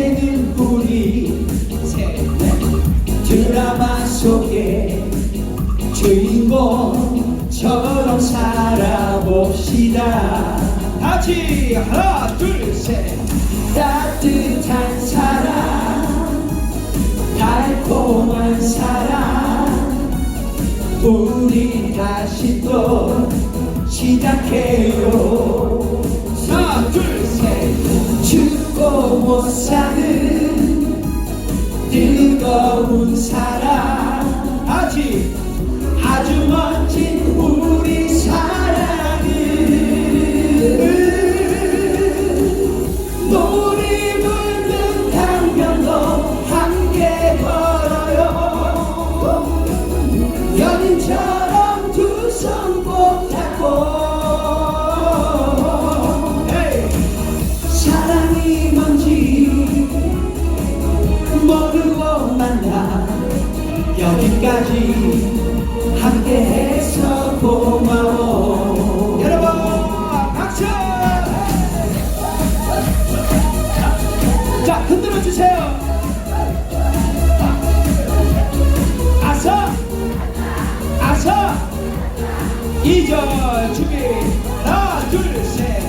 이제는 우리 드라마 속에 주인공처럼 살아봅시다. 같이 하나 둘셋. 따뜻한 사랑 달콤한 사랑. 우리 다시 또 시작해요 뜨거운 사랑. 아직 아주 멋진 우리 사랑을. 놀이 물든 강변도 함께 걸어요. 연인처럼 이절 준비 하나 둘셋.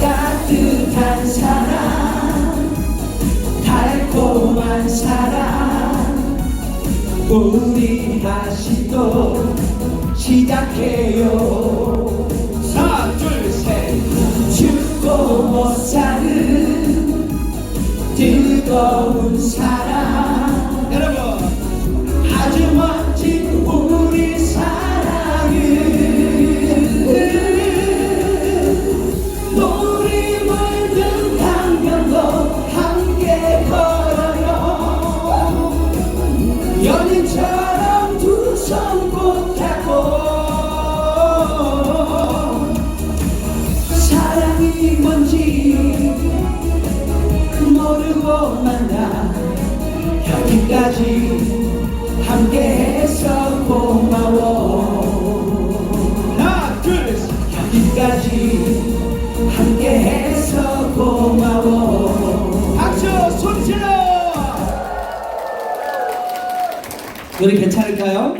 따뜻한 사랑 달콤한 사랑 우리 다시 또 시작해요. 하나 둘셋. 죽고 못 사는 뜨거운 사랑 해서 고마워. 하나 둘셋 여기까지 함께해서 고마워. 박수 손 질러 노래 괜찮을까요?